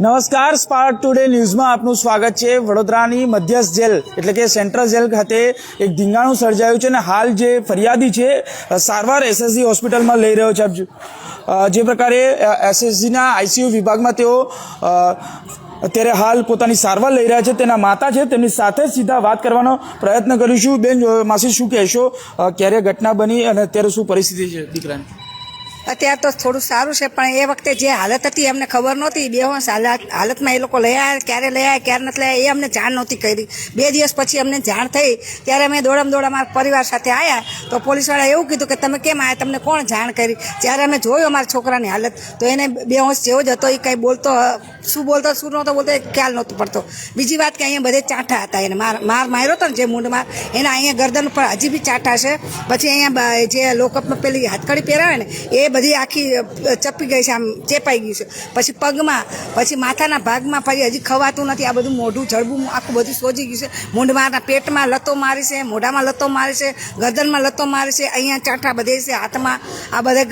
નમસ્કાર spark today ન્યૂઝમાં આપનું સ્વાગત છે. વડોદરાની મધ્યસ્થ જેલ, એટલે કે સેન્ટ્રલ જેલ ખાતે એક ધીંગાણું સર્જાયું છે અને હાલ જે ફરિયાદી છે સારવાર એસએસજી હોસ્પિટલમાં લઈ રહ્યો છે. જે પ્રકારે એસએસજીના આઈસીયુ વિભાગમાં તેઓ અત્યારે હાલ પોતાની સારવાર લઈ રહ્યા છે. તેના માતા છે. તેમની સાથે સીધા વાત કરવાનો પ્રયત્ન કરીશું. બેન માસી, શું કહેશો? ક્યારે ઘટના બની અને અત્યારે શું પરિસ્થિતિ છે, દીકરાની? અત્યારે તો થોડું સારું છે, પણ એ વખતે જે હાલત હતી એમને ખબર નહોતી. બેહોશ હાલત હાલતમાં એ લોકો લઈ આવ્યા, ક્યારે લઈ આવ્યા, ક્યારે નથી લઈ આવ્યા, એ અમને જાણ નહોતી કરી. બે દિવસ પછી અમને જાણ થઈ. ત્યારે અમે દોડમ દોડ મારા પરિવાર સાથે આવ્યા તો પોલીસવાળા એવું કીધું કે, તમે કેમ આવ્યા તમને કોણ જાણ કરી? જ્યારે અમે જોયું અમારા છોકરાની હાલત. તો એને બેહોશ જેવો જ હતો. એ કંઈ બોલતો, શું બોલતો, શું નહોતો બોલતો, એ ખ્યાલ નહોતો પડતો. બીજી વાત કે અહીંયા બધે ચાંઠા હતા એને. માર માર માર્યો હતો ને જે મૂંઢમાં એના અહીંયા ગરદન પર હજી બી ચાંઠા છે. પછી અહીંયા બ- જે લોકઅપમાં પેલી હાથકડી પહેરાવે ને, એ બધી આખી ચપી ગઈ છે, આમ ચેપાઈ ગયું છે. પછી પગમાં, પછી માથાના ભાગમાં ફરી હજી ખવાતું નથી. આ બધું મોઢું, જડબું, આખું બધું સોજી ગયું છે. મૂંઢમાં પેટમાં લતો મારી છે, મોઢામાં લતો મારી છે, ગરદનમાં લતો મારી છે, અહીંયા ચાંઠા બધે છે, હાથમાં આ બધે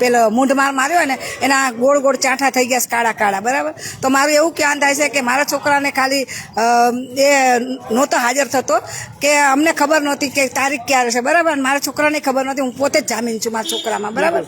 પેલો મૂંઢમાર માર્યો ને, એના ગોળ ગોળ ચાંઠા થઈ ગયા છે, કાળા કાળા, બરાબર? તો મારું એવું કહેવાનું થાય છે કે મારા છોકરાને ખાલી એ નહોતો હાજર થતો કે અમને ખબર નહોતી કે તારીખ ક્યારે છે, બરાબર? મારા છોકરાને ખબર નહોતી, હું પોતે જ જામીન છું મારા છોકરામાં બરાબર.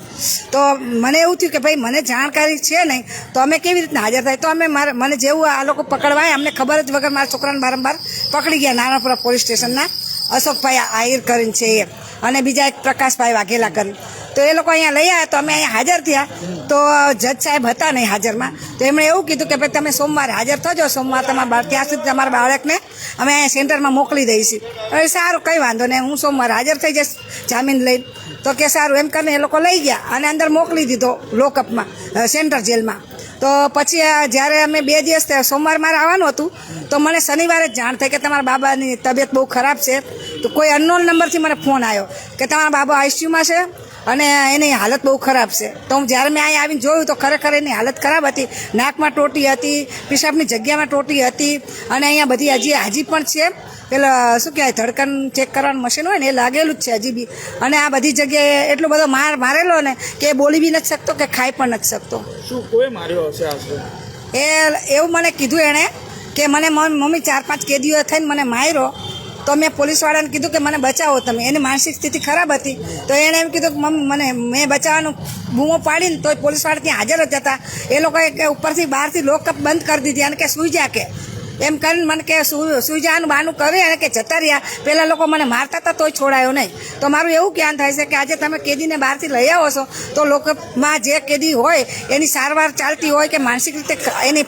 તો મને એવું થયું કે ભાઈ, મને જાણકારી છે નહીં, તો અમે કેવી રીતના હાજર થાય? તો અમે મારે મને જેવું આ લોકો પકડવાય, અમને ખબર જ વગર મારા છોકરાને વારંવાર પકડી ગયા નાનાપુરા પોલીસ સ્ટેશનના. અશોકભાઈ આહિર કરીને છે એ. અને બીજા એક પ્રકાશભાઈ વાઘેલા કરીને. તો એ લોકો અહીંયા લઈ આવ્યા, તો અમે અહીંયા હાજર થયા. તો જજ સાહેબ હતા નહીં હાજરમાં. તો એમણે એવું કીધું કે ભાઈ, તમે સોમવારે હાજર થજો, સોમવાર તમારા બાળ ત્યાં સુધી તમારા બાળકને અમે અહીંયા સેન્ટરમાં મોકલી દઈશું. હવે સારું, કંઈ વાંધો નહીં, હું સોમવારે હાજર થઈ જઈશ, જામીન લઈને. તો કે સારું, એમ કરીને એ લોકો લઈ ગયા અને અંદર મોકલી દીધો લોકઅપમાં સેન્ટર જેલમાં. તો પછી જ્યારે અમે બે દિવસ સોમવાર મારે આવવાનું હતું, તો મને શનિવારે જ જાણ થઈ કે તમારા બાબાની તબિયત બહુ ખરાબ છે. તો કોઈ અનનોન નંબરથી મને ફોન આવ્યો કે તમારા બાબા આઈસીયુમાં છે અને એની હાલત બહુ ખરાબ છે. તો હું જ્યારે મેં અહીં આવીને જોયું તો ખરેખર એની હાલત ખરાબ હતી. નાકમાં ટોટી હતી પેશાબની જગ્યામાં ટોટી હતી અને અહીંયા બધી હજી હજી પણ છે. પેલા શું કહેવાય ધડકન ચેક કરવાનું મશીન હોય ને એ લાગેલું જ છે હજી બી. અને આ બધી જગ્યાએ એટલો બધો માર મારેલો ને કે બોલી બી નથી શકતો કે ખાઈ પણ નથી શકતો. શું કોઈ માર્યો હશે એ એવું મને કીધું એણે કે મને મમ્મી ચાર પાંચ કેદીઓ થઈને મને માર્યો. તો મેં પોલીસવાળાને કીધું કે મને બચાવો તમે. એની માનસિક સ્થિતિ ખરાબ હતી. તો એણે એમ કીધું કે મમ્મી, મને, મેં બચાવવાનું બૂમો પાડીને તોય પોલીસવાળા ત્યાં હાજર જ હતા. એ લોકોએ કે ઉપરથી બહારથી લોકઅપ બંધ કરી દીધી અને કે સુઈ જા કે. એમ કરીને મને કે સુ- બાનું કરી અને કે જતા રહ્યા પહેલાં લોકો મને મારતા હતા, તોય છોડાયો નહીં. તો મારું એવું જ્ઞાન થાય છે કે આજે તમે કેદીને બહારથી લઈ આવો છો, તો લોકમાં જે કેદી હોય, એની સારવાર ચાલતી હોય કે માનસિક રીતે એની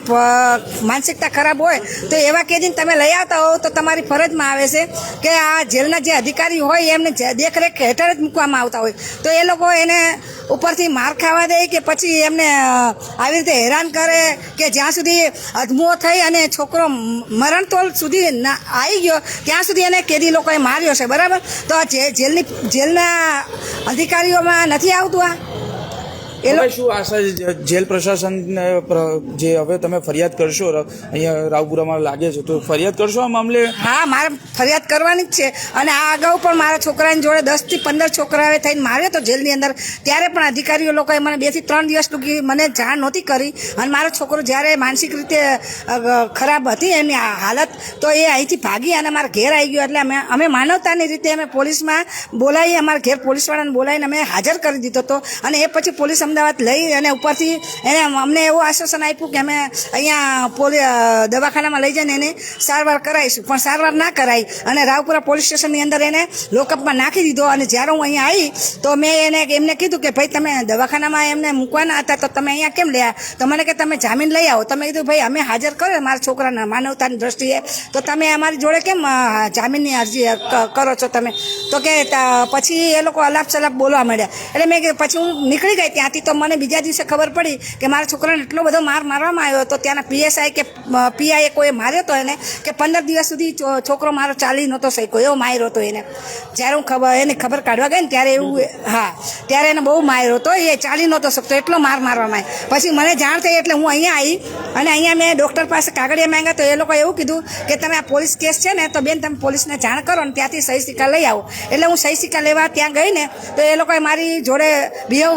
માનસિકતા ખરાબ હોય, તો એવા કેદીને તમે લઈ આવતા હો, તો તમારી ફરજમાં આવે છે કે આ જેલના જે અધિકારી હોય, એમને દેખરેખ હેઠળ જ મૂકવામાં આવતા હોય. તો એ લોકો એને ઉપરથી માર ખાવા દે કે પછી એમને આવી રીતે હેરાન કરે કે જ્યાં સુધી અધમો થઈ અને છોકરો મ- મરણતોલ સુધી આવી ગયો, ત્યાં સુધી એને કેદી લોકોએ માર્યો છે, બરાબર? તો આ જેલની જેલના અધિકારીઓમાં નથી આવતું આ? એ શું આશા જેલ પ્રશાસન જે હવે તમે ફરિયાદ કરશો અહીંયા રાવપુરામાં લાગે છે તો ફરિયાદ કરશો આ મામલે? હા મારે ફરિયાદ કરવાની જ છે. અને આ અગાઉ પણ મારા છોકરાની જોડે દસથી પંદર છોકરાએ થઈને માર્યો તો જેલની અંદર. ત્યારે પણ અધિકારીઓ લોકોએ મને બેથી ત્રણ દિવસ સુધી મને જાણ નહોતી કરી. અને મારો છોકરો જ્યારે માનસિક રીતે ખરાબ હતી એની આ હાલત તો એ અહીંથી ભાગી અને મારા ઘેર આવી ગયો. એટલે અમે અમે માનવતાની રીતે અમે પોલીસમાં બોલાવી અમારા ઘેર પોલીસવાળાને બોલાવીને અમે હાજર કરી દીધો હતો. અને એ પછી પોલીસ અમદાવાદ લઈ અને ઉપરથી એને અમને એવું આશ્વાસન આપ્યું કે અમે અહીંયા પોલી દવાખાનામાં લઈ જઈને એને સારવાર કરાવીશું. પણ સારવાર ના કરાઈ અને રાવપુરા પોલીસ સ્ટેશનની અંદર એને લોકઅપમાં નાખી દીધો અને જ્યારે હું અહીંયા આવી તો મેં એને એમને કીધું કે ભાઈ, તમે દવાખાનામાં એમને મૂકવાના હતા તો તમે અહીંયા કેમ લયા? તો મને કે તમે જામીન લઈ આવો. તમે કીધું, ભાઈ, અમે હાજર કરો મારા છોકરાના માનવતાની દ્રષ્ટિએ. તો તમે અમારી જોડે કેમ જામીનની અરજી કરો છો તમે? તો કે પછી એ લોકો અલાપ સલાપ બોલવા માંડ્યા. એટલે મેં પછી હું નીકળી ગઈ ત્યાંથી તો મને બીજા દિવસે ખબર પડી કે મારા છોકરાને એટલો બધો માર મારવામાં આવ્યો હતો. ત્યાંના પીએસઆઈ કે પીઆઈએ કોઈ માર્યો હતો એને કે પંદર દિવસ સુધી છોકરો મારો ચાલી નહોતો શક્યો, એવો માર્યો હતો એને. જ્યારે હું ખબર, એની ખબર કાઢવા ગઈ ને ત્યારે એવું હા, ત્યારે એને બહુ માર્યો હતો. એ ચાલી નહોતો શકતો, એટલો માર મારવામાં આવ્યો. પછી મને જાણ થઈ એટલે હું અહીંયા આવી અને અહીંયા મેં ડૉક્ટર પાસે કાગળિયા માંગ્યા તો એ લોકો એવું કીધું કે તમે આ પોલીસ કેસ છે ને, તો બેન તમે પોલીસને જાણ કરો ને ત્યાંથી સહી સિક્કા લઈ આવો. એટલે હું સહી સિક્કા લેવા ત્યાં ગઈ ને તો એ લોકોએ મારી જોડે બિહેવ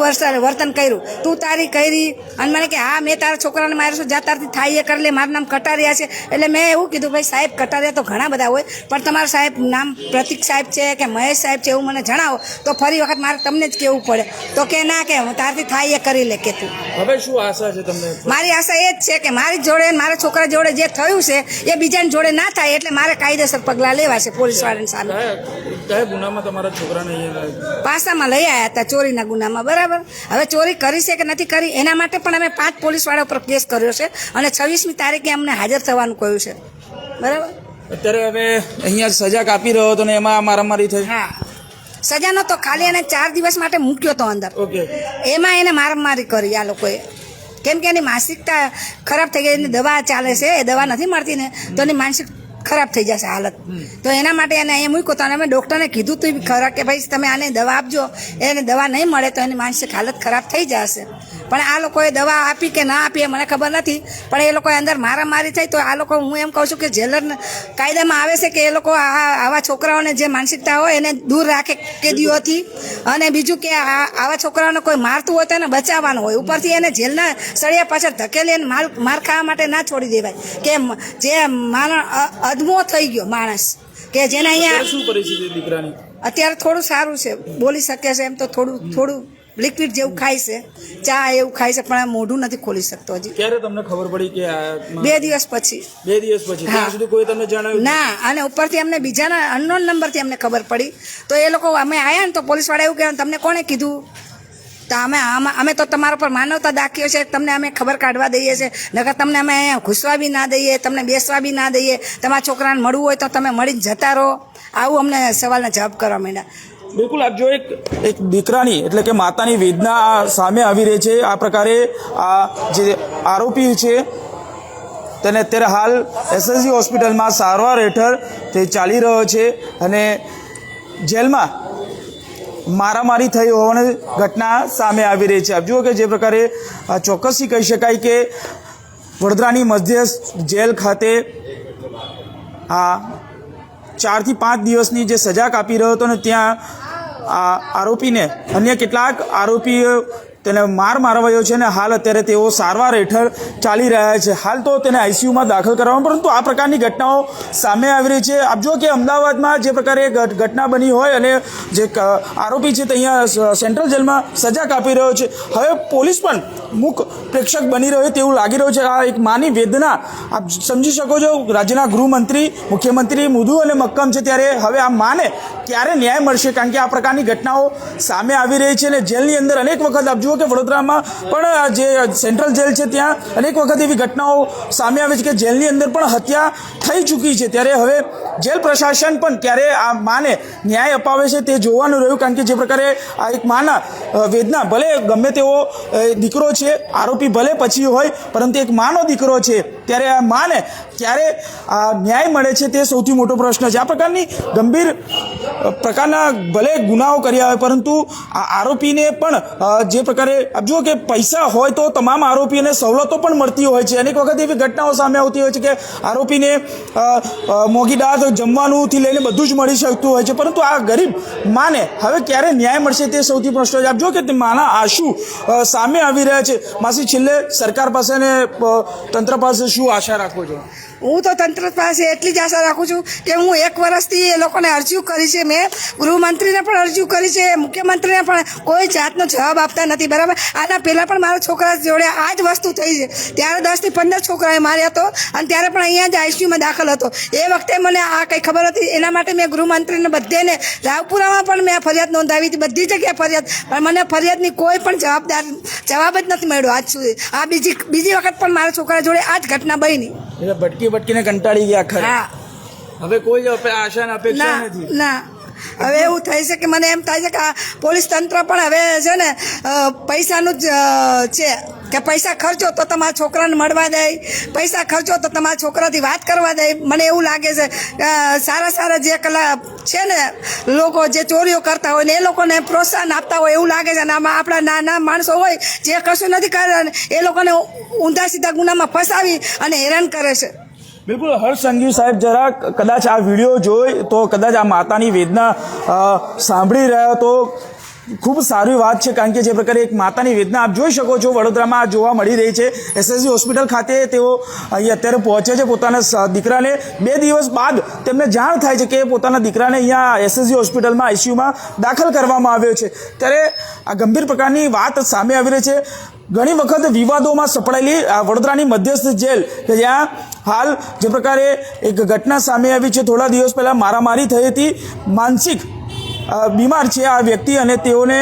વર્તન વર્તન કર્યું. તું તારી કરી. અને મને કે હા મેં તારા છોકરાને માર્યો છું જા તારથી થાય એ કરી લે. મારું નામ કટારિયા છે. એટલે મેં એવું કીધું ભાઈ સાહેબ કટારિયા તો ઘણા બધા હોય પણ તમારા સાહેબ નામ પ્રતિક સાહેબ છે કે મહેશ સાહેબ છે એવું મને જણાવો તો ફરી વખત મારે તમને જ કહેવું પડે. તો કે ના કે હું તારથી થાય એ કરી લે કે તું. હવે શું આશા છે તમને? મારી આશા એ જ છે કે મારી જોડે મારા છોકરા જોડે જે થયું છે એ બીજાની જોડે ના થાય એટલે મારે કાયદેસર પગલાં લેવા છે પોલીસ વાળાની સામે. કયા કયા ગુનામાં તમારા છોકરાને પાસામાં લઈ આવ્યા હતા ચોરીના ગુનામાં બરાબર? હવે ચોરી કરી છે કે નથી કરી એના માટે પણ અમે પાંચ પોલીસવાળા ઉપર કેસ કર્યો છે અને છવ્વીસમી તારીખે અમને હાજર થવાનું કહ્યું છે. બરાબર? અત્યારે હવે અહીંયા સજા કાપી રહ્યો હતો ને એમાં મારામારી થઈ? હા. સજાનો તો ખાલી એને ચાર દિવસ માટે મૂક્યો તો અંદર. ઓકે. એમાં એને મારામારી કરી આ લોકોએ. કેમ કે એની માનસિકતા ખરાબ થઈ ગઈ એની દવા ચાલે છે એ દવા નથી મળતી ને તો એની માનસિક ખરાબ થઈ જશે હાલત. તો એના માટે એને અહીંયા મૂક્યો તો અને અમે ડૉક્ટરને કીધું તું બી ખરા કે ભાઈ તમે આને દવા આપજો એને દવા નહીં મળે તો એની માનસિક હાલત ખરાબ થઈ જશે. પણ આ લોકોએ દવા આપી કે ના આપી એ મને ખબર નથી. પણ એ લોકોએ અંદર મારામારી થઈ તો આ લોકો હું એમ કહું છું કે જેલર કાયદામાં આવે છે કે એ લોકો આ આવા છોકરાઓને જે માનસિકતા હોય એને દૂર રાખે કેદીઓથી. અને બીજું કે આ આવા છોકરાઓને કોઈ મારતું હોય તો એને બચાવવાનું હોય. ઉપરથી એને જેલના સળિયા પાછળ ધકેલી એને માલ માર ખાવા માટે ના છોડી દેવાય. કે જે માણસ અદમો થઈ ગયો માણસ. કે જેને અહીંયા શું પરિસ્થિતિ દીકરાની? અત્યારે થોડું સારું છે. બોલી શકે છે એમ તો થોડું થોડું લિક્વિડ જેવું ખાય છે ચા એવું ખાય છે પણ આ મોઢું નથી ખોલી શકતો હજી. ક્યારે તમને ખબર પડી કે આ બે દિવસ પછી. બે દિવસ પછી. ત્યાં સુધી કોઈ તમને જણાવ્યું ના અને ઉપરથી અમને બીજાના અનનોન નંબરથી અમને ખબર પડી. તો એ લોકો અમે આવ્યા ને તો પોલીસવાળા એવું કહેવાનું તમને કોણે કીધું? તો અમે અમે તો તમારા પર માનવતા દાખીએ છે તમને અમે ખબર કાઢવા દઈએ છીએ. નકર તમને અમે અહીંયા ઘૂસવા બી ના દઈએ તમને બેસવા બી ના દઈએ. તમારા છોકરાને મળવું હોય તો તમે મળીને જતા રહો. આવું અમને સવાલના જવાબ કરવા માંડ્યા. બિલકુલ, આપ જો એક એક દીકરાની, એટલે કે માતાની વેદના સામે આવી રહી છે. આ પ્રકારે આ જે આરોપી છે, તેને અત્યારે હાલ એસએસજી હોસ્પિટલમાં સારવાર હેઠળ તે ચાલી રહ્યો છે અને જેલમાં મારામારી થઈ હોવાની ઘટના સામે આવી રહી છે. આપ જુઓ કે જે પ્રકારે ચોક્કસથી કહી શકાય કે વડોદરાની મધ્ય જેલ ખાતે આ ચારથી પાંચ દિવસની જે સજા કાપી રહ્યો હતો ને ત્યાં આરોપીને અન્ય કેટલાક આરોપીઓ તેને માર મારવાયો છે અને હાલ અત્યારે તેઓ સારવાર હેઠળ ચાલી રહ્યા છે. હાલ તો તેને આઈસીયુમાં દાખલ કરવામાં, પરંતુ આ પ્રકારની ઘટનાઓ સામે આવી રહી છે. આપ જો કે અમદાવાદમાં જે પ્રકારે ઘટના બની હોય અને જે આરોપી છે તે અહીંયા સેન્ટ્રલ જેલમાં સજા કાપી રહ્યો છે. હવે પોલીસ પણ મૂક પ્રેક્ષક બની રહ્યો તેવું લાગી રહ્યું છે. આ એક માની વેદના, આપ સમજી શકો છો, રાજ્યના ગૃહમંત્રી, મુખ્યમંત્રી મુદુ અને મક્કમ છે ત્યારે હવે આ માને ક્યારે ન્યાય મળશે? કારણ કે આ પ્રકારની ઘટનાઓ સામે આવી રહી છે અને જેલની અંદર અનેક વખત આપ જુઓ કે વડોદરામાં. પણ જે સેન્ટ્રલ જેલ છે ત્યાં અનેક વખત એવી ઘટનાઓ સામે આવે છે કે જેલની અંદર પણ હત્યા થઈ ચૂકી છે. ત્યારે હવે જેલ પ્રશાસન પણ ક્યારે આ માને ન્યાય અપાવે છે તે જોવાનું રહ્યું, કારણ કે જે પ્રકારે આ એક માના વેદના, ભલે ગમે તેવો દીકરો છે, આરોપી ભલે પછી હોય, પરંતુ એક માનો દીકરો છે, ત્યારે આ માને ક્યારે આ ન્યાય મળે છે તે સૌથી મોટો પ્રશ્ન છે. આ પ્રકારની ગંભીર પ્રકારના ભલે ગુનાઓ કર્યા હોય, પરંતુ આ આરોપીને પણ જે પ્રકારે જુઓ કે પૈસા હોય તો તમામ આરોપીઓને સવલતો પણ મળતી હોય છે. અનેક વખત એવી ઘટનાઓ સામે આવતી હોય છે કે આરોપીને મોંઘી દાળ જમવાનુંથી લઈને બધું જ મળી શકતું હોય છે. પરંતુ આ ગરીબ માને હવે ક્યારે ન્યાય મળશે તે સૌથી પ્રશ્ન છે. આપ જો કે તે માના આશુ સામે આવી રહ્યા છે. માસી, છેલ્લે સરકાર પાસે ને તંત્ર પાસે શું આશા રાખો છો? હું તો તંત્ર પાસે એટલી જ આશા રાખું છું કે હું એક વર્ષથી એ લોકોને અરજીઓ કરી છે. મેં ગૃહમંત્રીને પણ અરજીઓ કરી છે, મુખ્યમંત્રીને પણ કોઈ જાતનો જવાબ આપતા નથી, બરાબર? આના પહેલાં પણ મારા છોકરા જોડે આ જ વસ્તુ થઈ છે. ત્યારે દસથી પંદર છોકરાએ માર્યા હતો અને ત્યારે પણ અહીંયા જ આઈસીયુમાં દાખલ હતો. એ વખતે મને આ કંઈ ખબર હતી? એના માટે મેં ગૃહમંત્રીને બધેને રાવપુરામાં પણ મેં ફરિયાદ નોંધાવી હતી. બધી જગ્યાએ ફરિયાદ. પણ મને ફરિયાદની કોઈ પણ જવાબદાર જવાબ જ નથી મળ્યો આજ સુધી. આ બીજી બીજી વખત પણ મારા છોકરા જોડે આ જ ઘટના બની એટલે ભટકી ભટકીને કંટાળી ગયા ખરા? હવે કોઈ આશા ને અપેક્ષા નથી? ના. હવે એવું છે કે મને એમ થાય છે કે આ પોલીસ તંત્ર પણ હવે છે ને પૈસાનું જ છે કે પૈસા ખર્ચો તો તમારા છોકરાને મળવા દે, પૈસા ખર્ચો તો તમારા છોકરાથી વાત કરવા દે. મને એવું લાગે છે સારા સારા જે કલા છે ને લોકો જે ચોરીઓ કરતા હોય ને એ લોકોને પ્રોત્સાહન આપતા હોય એવું લાગે છે. અને આમાં આપણા નાના માણસો હોય, જે કશું નથી કરતા, એ લોકોને ઊંધા સીધા ગુનામાં ફસાવી અને હેરાન કરે છે. બિલકુલ, હર્ષ સંઘવી સાહેબ, જરા કદાચ આ વીડિયો જોઈ તો કદાચ આ માતાની વેદના સાંભળી રહ્યા તો ખૂબ સારી વાત છે, કારણ કે જે પ્રકારે એક માતાની વેદના આપ જોઈ શકો છો, વડોદરામાં જોવા મળી રહી છે. એસએસજી હોસ્પિટલ ખાતે તેઓ અહીં અત્યારે પહોંચે છે પોતાના દીકરાને. બે દિવસ બાદ તેમને જાણ થાય છે કે પોતાના દીકરાને અહીંયા એસએસજી હોસ્પિટલમાં આઈસીયુમાં દાખલ કરવામાં આવ્યો છે. ત્યારે આ ગંભીર પ્રકારની વાત સામે આવી રહી છે. ઘણી વખત વિવાદોમાં સપડાયેલી વડોદરાની મધ્યસ્થ જેલ કે જ્યાં હાલ જે પ્રકારે એક ઘટના સામે આવી છે. થોડા દિવસ પહેલાં મારામારી થઈ હતી. માનસિક બીમાર છે આ વ્યક્તિ અને તેઓને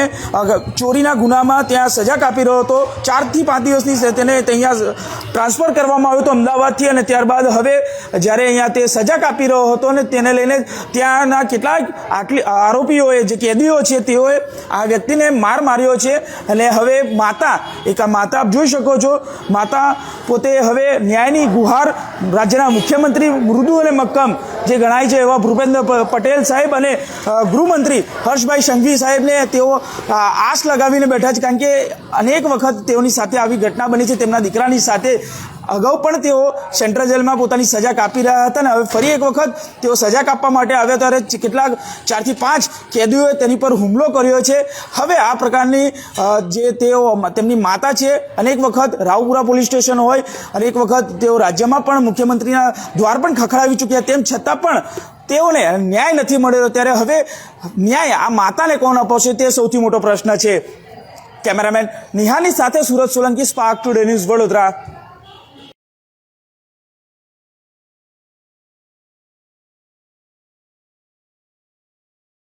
ચોરીના ગુનામાં ત્યાં સજા કાપી રહ્યો હતો. ચારથી પાંચ દિવસની તેને અહીંયા ટ્રાન્સફર કરવામાં આવ્યો હતો અમદાવાદથી અને ત્યારબાદ હવે જ્યારે અહીંયા તે સજા કાપી રહ્યો હતો અને તેને લઈને ત્યાંના કેટલાક આટલી આરોપીઓએ જે કેદીઓ છે તેઓએ આ વ્યક્તિને માર માર્યો છે અને હવે માતા એક આ માતા આપ જોઈ શકો છો માતા પોતે હવે ન્યાયની ગુહાર રાજ્યના મુખ્યમંત્રી મૃદુ અને મક્કમ જે ગણાય છે એવા ભૂપેન્દ્ર પટેલ સાહેબ અને અ, ગૃહમંત્રી હર્ષભાઈ સંઘવી સાહેબને તેઓ આશ લગાવીને બેઠા છે કારણ કે અનેક વખત તેઓની સાથે આવી ઘટના બની છે. તેમના દીકરાની સાથે અગાઉ પણ તેઓ સેન્ટ્રલ જેલમાં પોતાની સજા કાપી રહ્યા હતા અને હવે ફરી એક વખત તેઓ સજા કાપવા માટે આવ્યા ત્યારે કેટલાક ચારથી પાંચ કેદીઓએ તેની પર હુમલો કર્યો છે. હવે આ પ્રકારની જે તેઓ તેમની માતા છે, અનેક વખત રાવપુરા પોલીસ સ્ટેશન હોય, અનેક વખત તેઓ રાજ્યમાં પણ મુખ્યમંત્રીના દ્વાર પણ ખખડાવી ચૂક્યા. તેમ છતાં પણ તેઓને ન્યાય નથી મળેલો. ત્યારે હવે ન્યાય આ માતાને કોણ અપાવશે તે સૌથી મોટો પ્રશ્ન છે. કેમેરામેન નિહાની સાથે Surat Solanki spark today news Vadodara.